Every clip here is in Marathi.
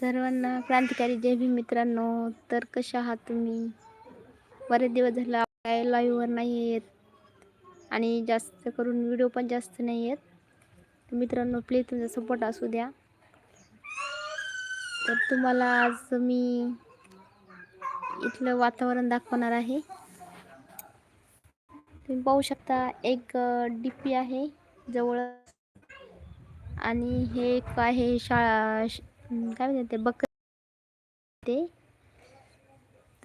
सर्वांना क्रांतिकारी जय भीम मित्रांनो. तर कशा आहात तुम्ही? बरेच दिवस झाला काय लाईव्हवर नाही येत. आणि जास्त करून व्हिडिओ पण जास्त नाही येत. तर मित्रांनो प्लीज तुमचा सपोर्ट असू द्या. तर तुम्हाला आज मी इथलं वातावरण दाखवणार आहे. तुम्ही पाहू शकता एक डी पी आहे जवळ. आणि हे एक आहे शाळा श- काय म्हणतात ते? बकर ते.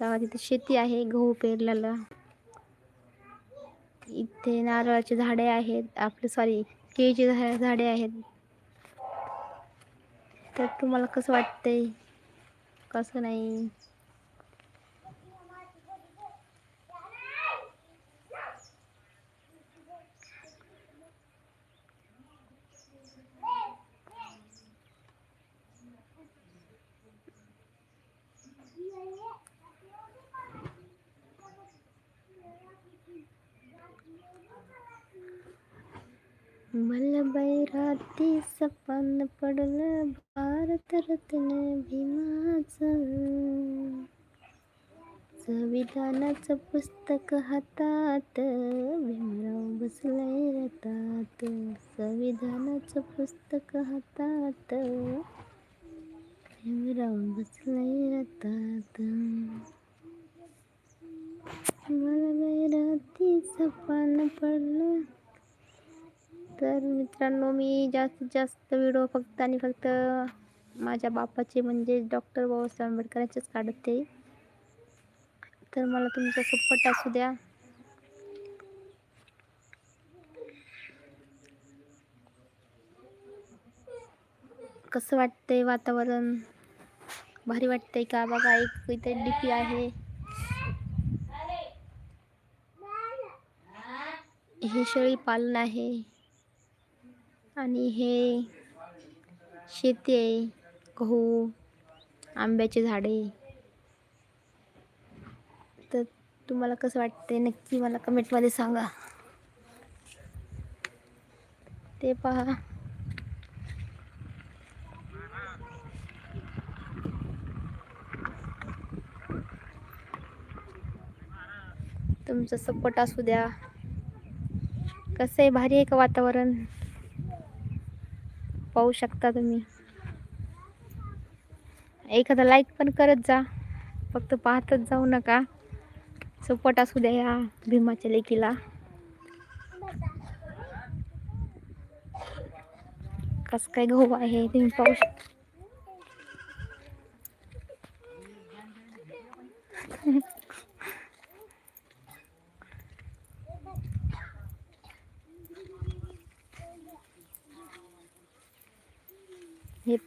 तेव्हा तिथे शेती आहे गहू पेरलेला. इथे नारळाची झाडे आहेत आपले सॉरी केळीची झा- झाडे आहेत. तर तुम्हाला कसं वाटतंय? कसं नाही? मला बैराती सपन पडलं भारत रत्न भीमाचं. संविधानाचं पुस्तक हातात भीमराव बसलंय रतात संविधानाचं पुस्तक हातात भीमराव बसलंय रतात मला बैराती सपन पडलं तर मित्रांनो मी जास्तीत जास्त व्हिडिओ फक्त आणि फक्त माझ्या बापाचे म्हणजे डॉक्टर बाबासाहेब आंबेडकरांचेच काढते. तर मला तुमचा सपोर्ट असू द्या. कसं वाटतंय वातावरण? भारी वाटतंय का? बघा एक इथे डीपी आहे. हे शेळी पालन आहे. आणि हे शेती आहे गहू आंब्याचे झाडे. तर तुम्हाला कसं वाटते नक्की मला कमेंटमध्ये सांगा. ते पहा. तुमचा सपोर्ट असू द्या. कसं आहे? भारी आहे का वातावरण? पाहू शकता तुम्ही. एखादा लाईक पण करत जा. फक्त पाहतच जाऊ नका. सपोर्ट असू द्या या भीमाच्या लेकीला. कसं काय गहू आहे तुम्ही पाहू शकता.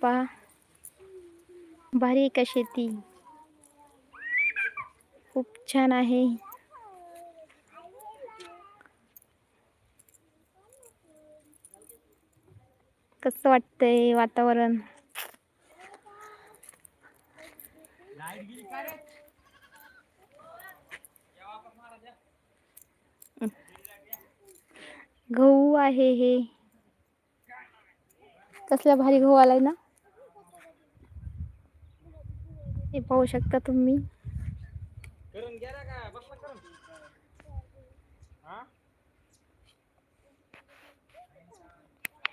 पहा भारी आहे का शेती खूप छान आहे. कसं वाटतंय वातावरण? गहू आहे हे. कसला भारी गहू आलाय ना? हे पाहू शकता तुम्ही।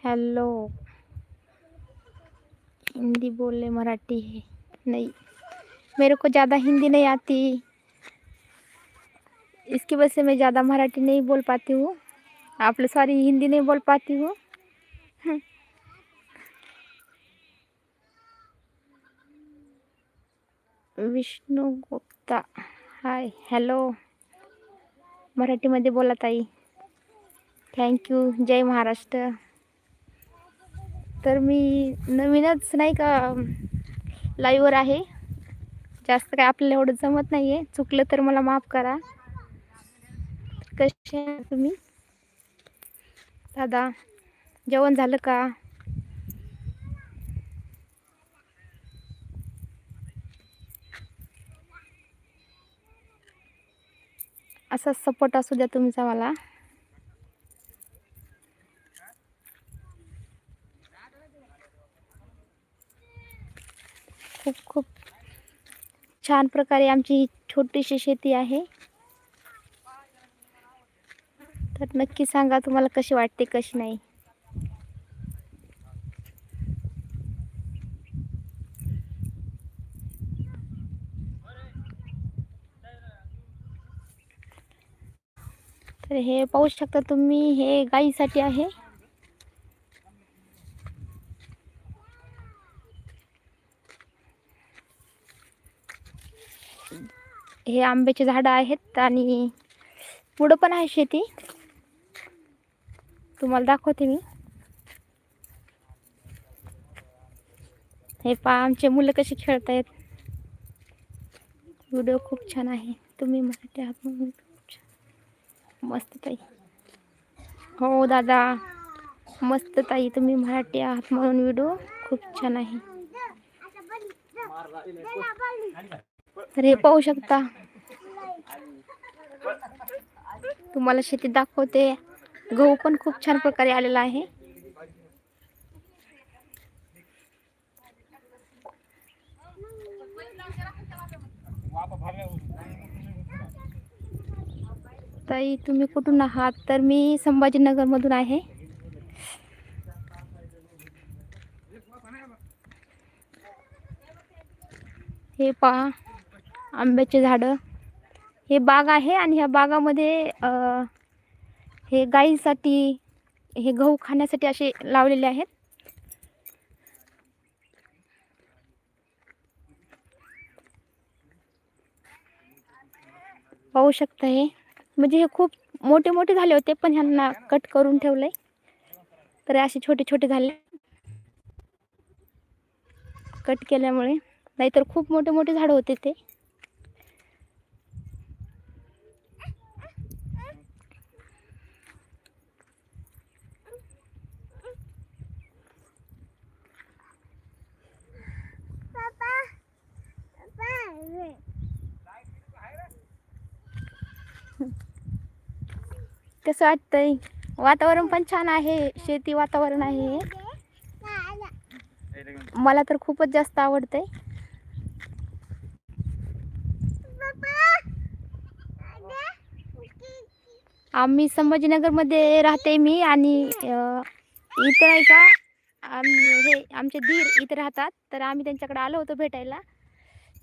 हेलो हिंदी बोले मराठी है। नहीं। मेरे को ज़्यादा हिंदी नहीं आती। इसकी वजह से मैं ज़्यादा मराठी नहीं बोल पाती हूँ। आप लोग सारी हिंदी नहीं बोल पाती हूँ। विष्णू गुप्ता हाय हॅलो मराठीमध्ये बोला ताई. थँक्यू जय महाराष्ट्र. तर मी नवीनच नाही का लाईव्हवर आहे. जास्त काय आपल्याला एवढं जमत नाही आहे चुकलं तर मला माफ करा. कसे तुम्ही? दादा जेवण झालं का? असा सपोर्ट असू द्या तुमचा मला. खूप खूप छान प्रकारे आमची ही छोटीशी शेती आहे. तर नक्की सांगा तुम्हाला कशी वाटते कशी नाही. तर हे पाहू शकता तुम्ही हे गाईसाठी आहे. हे आंब्याचे झाडं आहेत आणि पुढं पण आहे शेती. तुम्हाला दाखवते मी. हे पा आमचे मुलं कशी खेळतायत. व्हिडिओ खूप छान आहे. तुम्ही मराठी आहात म्हणून. मस्त ताई. हो दादा. मस्त ताई तुम्ही मराठी आहात म्हणून व्हिडिओ खूप छान आहे. तर हे पाहू शकता. तुम्हाला शेती दाखवते. गहू पण खूप छान प्रकारे आलेला आहे. ताई तुम्ही कुठून आहात? तर मी संभाजीनगरमधून आहे. हे पहा आंब्याचे झाडं. हे बाग आहे आणि ह्या बागामध्ये हे गाईसाठी हे गहू खाण्यासाठी असे लावलेले आहेत. पाहू शकता हे. म्हणजे हे खूप मोठे मोठे झाले होते पण ह्यांना कट करून ठेवलंय. तर असे छोटे छोटे झाले. कट केल्यामुळे. नाहीतर खूप मोठे मोठे झाडं होते ते. कसं वाटतंय? वातावरण पण छान आहे. शेती वातावरण आहे. मला तर खूपच जास्त आवडतंय. आम्ही संभाजीनगरमध्ये राहते मी आणि इथं आहे का हे आमचे धीर इथे राहतात. तर आम्ही त्यांच्याकडे आलो होतो भेटायला.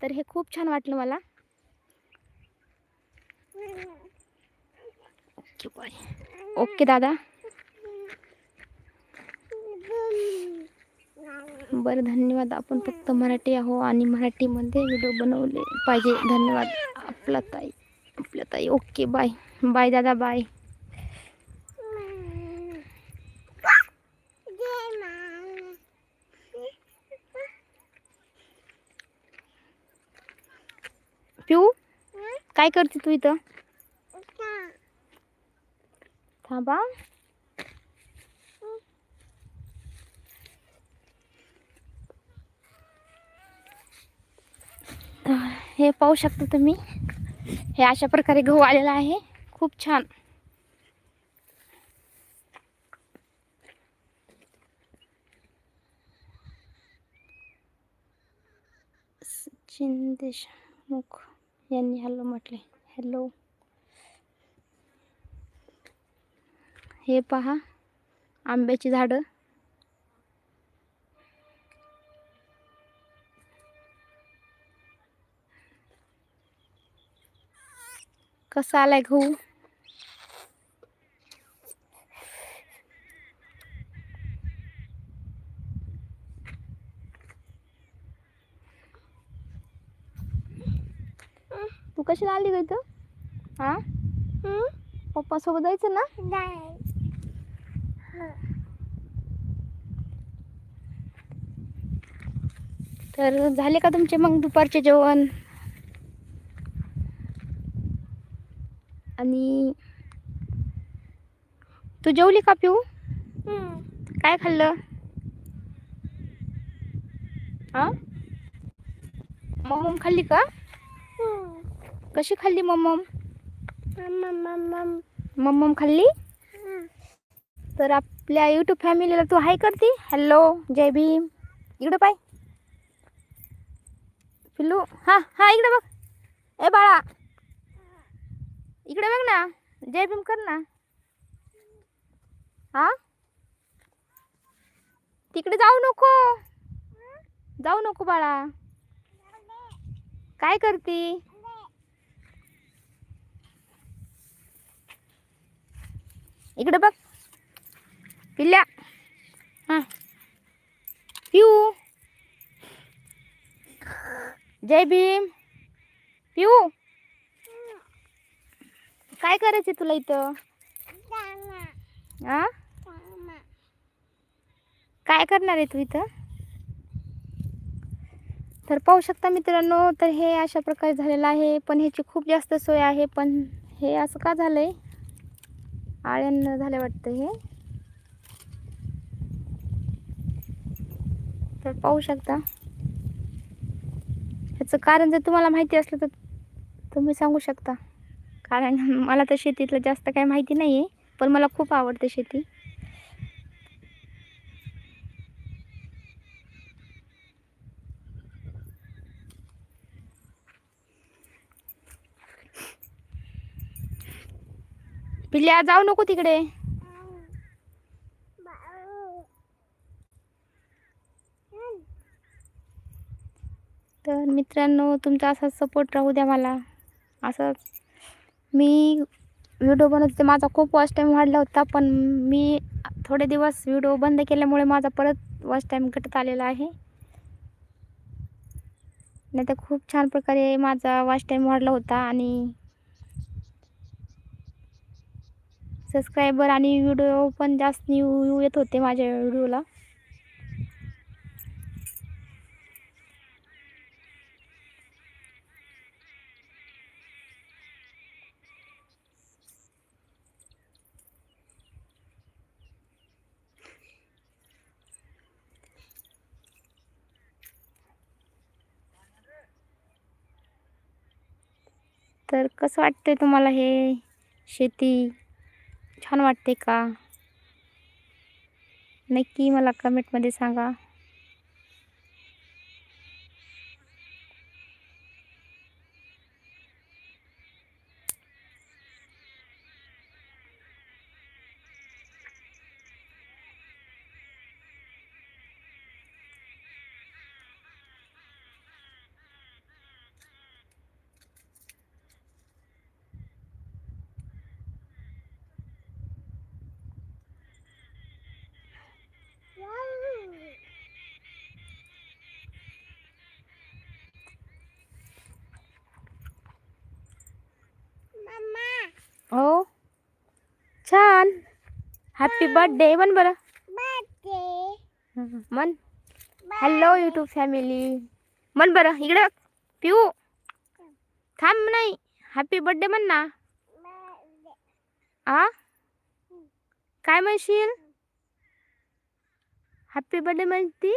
तर हे खूप छान वाटलं मला. ओके बाय ओके दादा। बरं, धन्यवाद. फक्त मराठी आहो आणि मराठीमध्ये व्हिडिओ बनवले पाहिजे. धन्यवाद. आपला ताई आपल्या ताई. Okay, bye. बाय, दादा, बाय. पिऊ, काय करते तू इथं? थांबा हे पाहू शकता तुम्ही. हे अशा प्रकारे गहू आलेला आहे. खूप छान. सचिन देशमुख यांनी हॅलो म्हटले हॅलो. हे पहा आंब्याची झाडं. कसा आलाय गहू? तू कशी लागली ग इथं? हा पप्पा सोबत जायचं ना? तर झाले का तुमचे मग दुपारचे जेवण? आणि तू जेवली का पिऊ? काय खाल्लं? हा? मम खाल्ली का? कशी खाल्ली मम्मम? मम्मम खाल्ली? तर आपल्या यूट्यूब फॅमिलीला तू हाय करते. हॅलो जय भीम. इकडं पाय. पिल्लू हा हा इकडे बघ. ए बाळा. इकडे बघ ना. जय भीम कर ना. हा? तिकडे जाऊ नको. जाऊ नको बाळा. काय करते? इकडे बघ. पिल्ल्या. हा. पिऊ. जय भीम. पिऊ. काय करायचं तुला इथं? आ? काय करणार आहे तू इथं? तर पाहू शकता मित्रांनो तर हे अशा प्रकारे झालेलं आहे. पण ह्याची खूप जास्त सोय आहे पण हे असं का झालंय? आळ्यानं झालं वाटतं हे. तर पाहू शकता. ह्याचं कारण जर तुम्हाला माहिती असलं तर तुम्ही सांगू शकता. कारण मला तर शेतीतलं जास्त काही माहिती नाही आहे पण मला खूप आवडते शेती. पिल्ल्या जाऊ नको तिकडे तर मित्रांनो तुमचा असाच सपोर्ट राहू द्या मला. असंच मी व्हिडिओ बनवते माझा खूप वॉच टाईम वाढला होता पण मी थोडे दिवस व्हिडिओ बंद केल्यामुळे माझा परत वॉच टाईम घटत आलेला आहे. नाही तर खूप छान प्रकारे माझा वॉच टाईम वाढला होता आणि सबस्क्रायबर आणि व्हिडिओ पण जास्त न्यू येत होते माझ्या व्हिडिओला तर कसं वाटतंय तुम्हाला हे शेती? छान वाटते का? नक्की मला कमेंटमध्ये सांगा. हॅपी बर्थडे म्हण बरं मन हॅलो यूट्यूब फॅमिली मन बरं इकडे. पिऊ थांब नाही हॅपी बर्थडे म्हण ना आ काय म्हणशील हॅपी बर्थडे म्हणती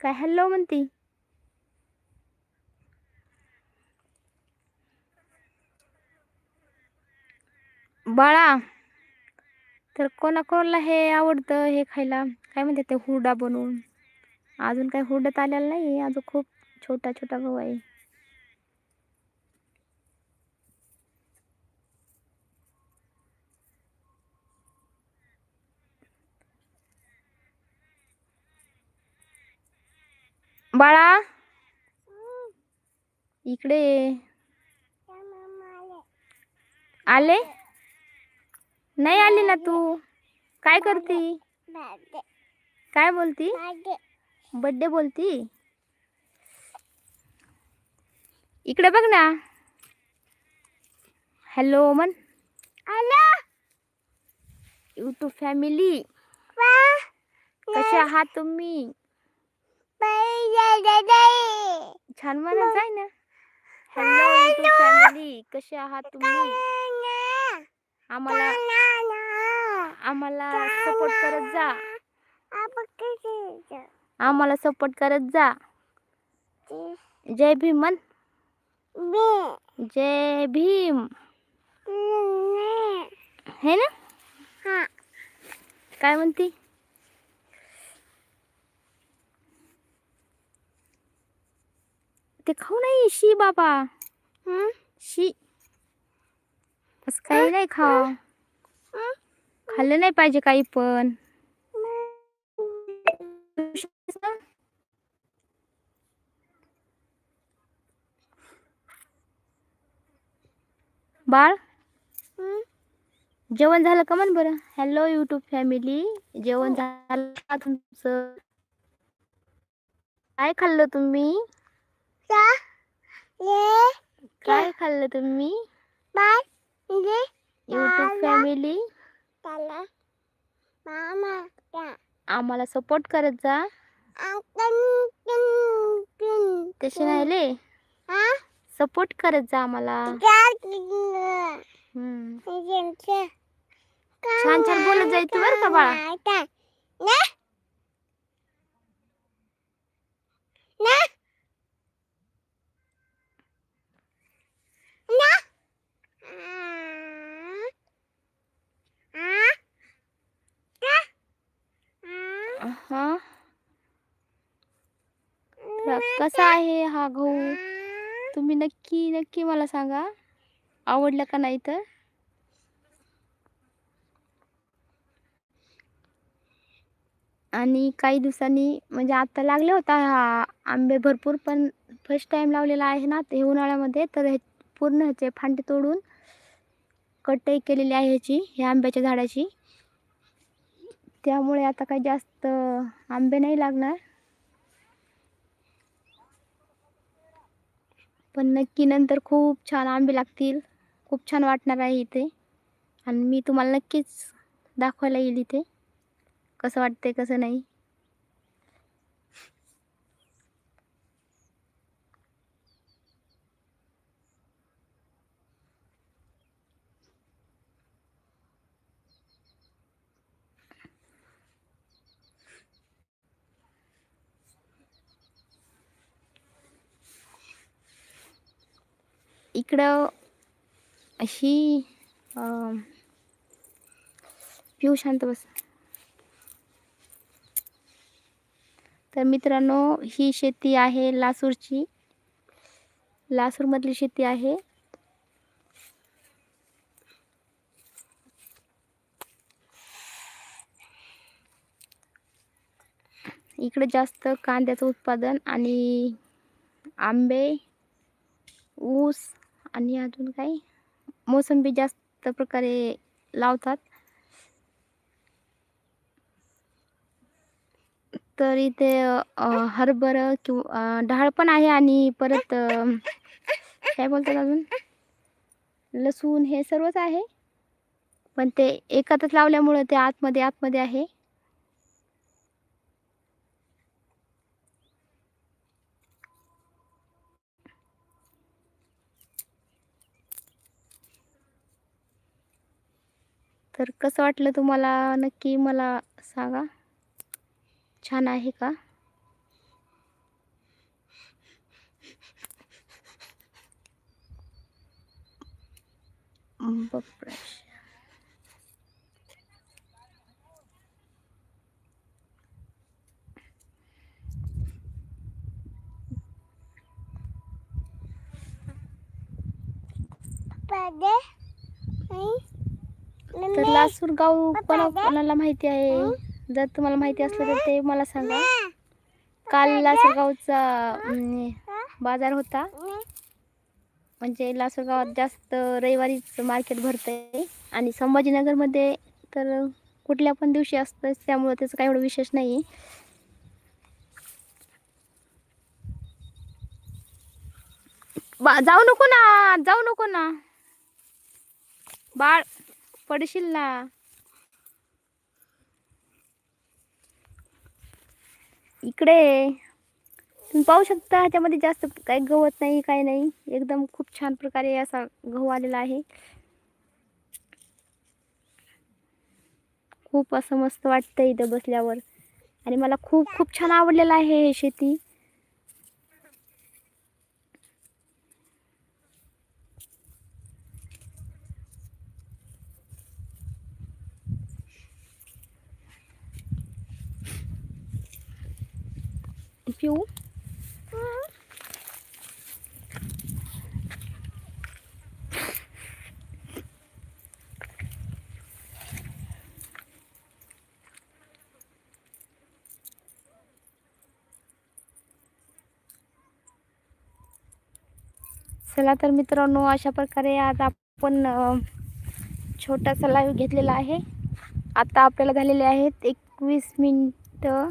काय हॅलो म्हणती बाळा तर कोणाकोणाला हे आवडतं हे खायला? काय म्हणते ते हुरडा बनवून. अजून काही हुरडत आलेला नाही अजून खूप छोटा छोटा गहू आहे. बाळा! इकडे. आले? नाही आली ना तू. काय करती? काय बोलती? बड्डे बोलती? इकडे बघ ना. हॅलो मन. यूट्यूब फॅमिली कसे आहात तुम्ही? छान म्हणत जाय ना. हॅलो फॅमिली कसे आहात तुम्ही? आम्हाला आम्हाला सपोर्ट करत जा. आम्हाला सपोर्ट करत जा. जय भीम म्हण. जय भीम. हे ना? काय म्हणती? ते खाऊ नाही शी बाबा. शी. असं काही नाही खा खाल्लं नाही पाहिजे काही पण. बाळ? जेवण झालं का म्हण बरं? हॅलो यूट्यूब फॅमिली जेवण झालं का तुमचं? काय खाल्लं तुम्ही? काय खाल्लं तुम्ही? यूट्यूब फॅमिली आम्हाला सपोर्ट करत जा. तसे नाही सपोर्ट करत जा आम्हाला. हम्म. छान छान बोलत जाय तू बरं का बाळा. हा कसा आहे हा गहू? तुम्ही नक्की नक्की मला सांगा. आवडलं का नाही तर? आणि काही दिवसांनी म्हणजे आता लागले होता हा आंबे भरपूर पण फर्स्ट टाइम लावलेला आहे ना ते उन्हाळ्यामध्ये तर हे पूर्ण ह्याचे फांटे तोडून कटई केलेली आहे ह्याची ह्या आंब्याच्या झाडाची. त्यामुळे आता काही जास्त आंबे नाही लागणार. पण नक्की नंतर खूप छान आंबे लागतील. खूप छान वाटणार आहे इथे. आणि मी तुम्हाला नक्कीच दाखवायला येईल इथे. कसं वाटते कसं नाही. इकडं अशी पिऊ शांत बस. तर मित्रांनो ही शेती आहे लासूरची. लासूरमधली शेती आहे. इकडे जास्त कांद्याचं उत्पादन आणि आंबे ऊस आणि अजून काही मोसंबी जास्त प्रकारे लावतात. तर इथे हरभर किंवा डाळ पण आहे आणि परत काय बोलतात अजून? लसूण हे सर्वच आहे. पण ते एकातच लावल्यामुळं ते आतमध्ये आतमध्ये आहे. तर कसं वाटलं तुम्हाला? नक्की मला सांगा. छान आहे का? बापरे. तर लासूर गाव कोणा कोणाला माहिती आहे? जर तुम्हाला माहिती असलं तर ते मला सांगा. काल लासूर गावचा अं, बाजार होता. म्हणजे लासलगावात जास्त रविवारीच मार्केट भरतंय. आणि संभाजीनगरमध्ये तर कुठल्या पण दिवशी असतं त्यामुळं त्याचं काही एवढं विशेष नाही आहे बा जाऊ नको ना जाऊ नको ना. बाळ पडशील ना. इकडे तुम्ही पाहू शकता ह्याच्यामध्ये जास्त काही गवत नाही काही नाही. एकदम खूप छान प्रकारे असा गहू आलेला आहे. खूप असं मस्त वाटतं इथं बसल्यावर. आणि मला खूप खूप छान आवडलेलं आहे हे शेती. पिऊ चला तर मित्रांनो अशा प्रकारे आज आपण छोटासा लाईव्ह घेतलेला आहे. आता आपल्याला झालेले आहेत एकवीस मिनटं.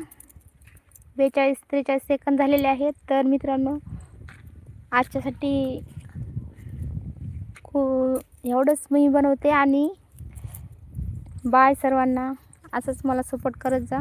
बेचाळीस त्रेचाळीस सेकंद झालेले आहेत. तर मित्रांनो आजच्यासाठी खू एवढंच मी बनवते आणि बाय सर्वांना. असंच मला सपोर्ट करत जा.